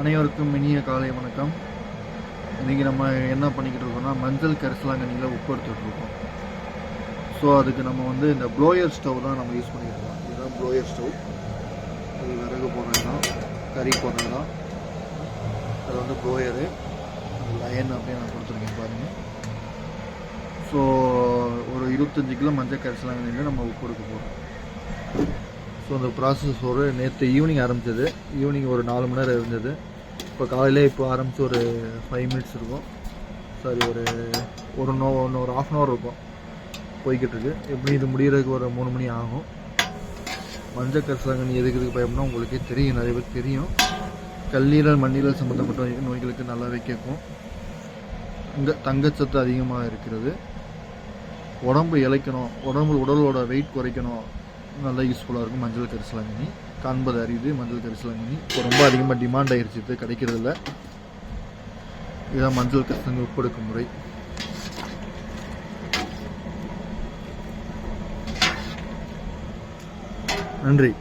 அனைவருக்கும் இனிய காலை வணக்கம். இன்றைக்கி நம்ம என்ன பண்ணிக்கிட்டு இருக்கோம்னா மஞ்சள் கரிசலாங்கண்ணியில் உப்பு எடுத்துகிட்டு இருக்கோம். ஸோ அதுக்கு நம்ம வந்து இந்த ப்ளோயர் ஸ்டவ் தான் நம்ம யூஸ் பண்ணிக்கிட்டு இருக்கோம். இதுதான் ப்ளோயர் ஸ்டவ் அது விறகு போடுறது தான் கறி போடுறது தான் அது வந்து ப்ளோயரு லயன் அப்படின்னு நான் கொடுத்துருக்கேன் பாருங்கள் ஸோ ஒரு இருபத்தஞ்சி கிலோ மஞ்சள் கரிசலாங்கண்ணியில் நம்ம உப்பு எடுக்க போகிறோம் ஸோ அந்த ப்ராசஸ் ஒரு நேற்று ஈவினிங் ஆரம்பிச்சது. ஈவினிங் ஒரு நாலு மணி நேரம் இருந்தது. இப்போ காலையில் இப்போ ஆரம்பித்து ஒரு ஃபைவ் மினிட்ஸ் இருக்கும். சாரி ஒரு ஒரு நோ ஒன்று ஒரு ஆஃப் அன் ஹவர் இருக்கும். போய்கிட்டு இருக்கு. எப்படி இது முடிகிறதுக்கு ஒரு மூணு மணி ஆகும். மஞ்சள் கரிசலாங்கண்ணி எதுக்கு எதுக்கு பயம்னா உங்களுக்கே தெரியும். நிறைய பேருக்கு தெரியும். கல்லீரல் மண்ணீரல் சம்மந்தப்பட்ட நோய்களுக்கு நல்லாவே கேட்கும். இங்கே தங்கச்சத்து அதிகமாக இருக்கிறது. உடம்பு இளைக்கணும். உடம்பு உடலோட வெயிட் குறைக்கணும். நல்லா யூஸ்ஃபுல்லாக இருக்கும். மஞ்சள் கரிசலாங்கண்ணி காண்பது அரியுது மஞ்சள் கரிசலாங்கண்ணி இப்போ ரொம்ப அதிகமாக டிமாண்ட் ஆகிருச்சு இது கிடைக்கிறதில்ல இதான் இதுதான் மஞ்சள் கரிசலாங்கண்ணி உப்பெடுக்கும் முறை. நன்றி.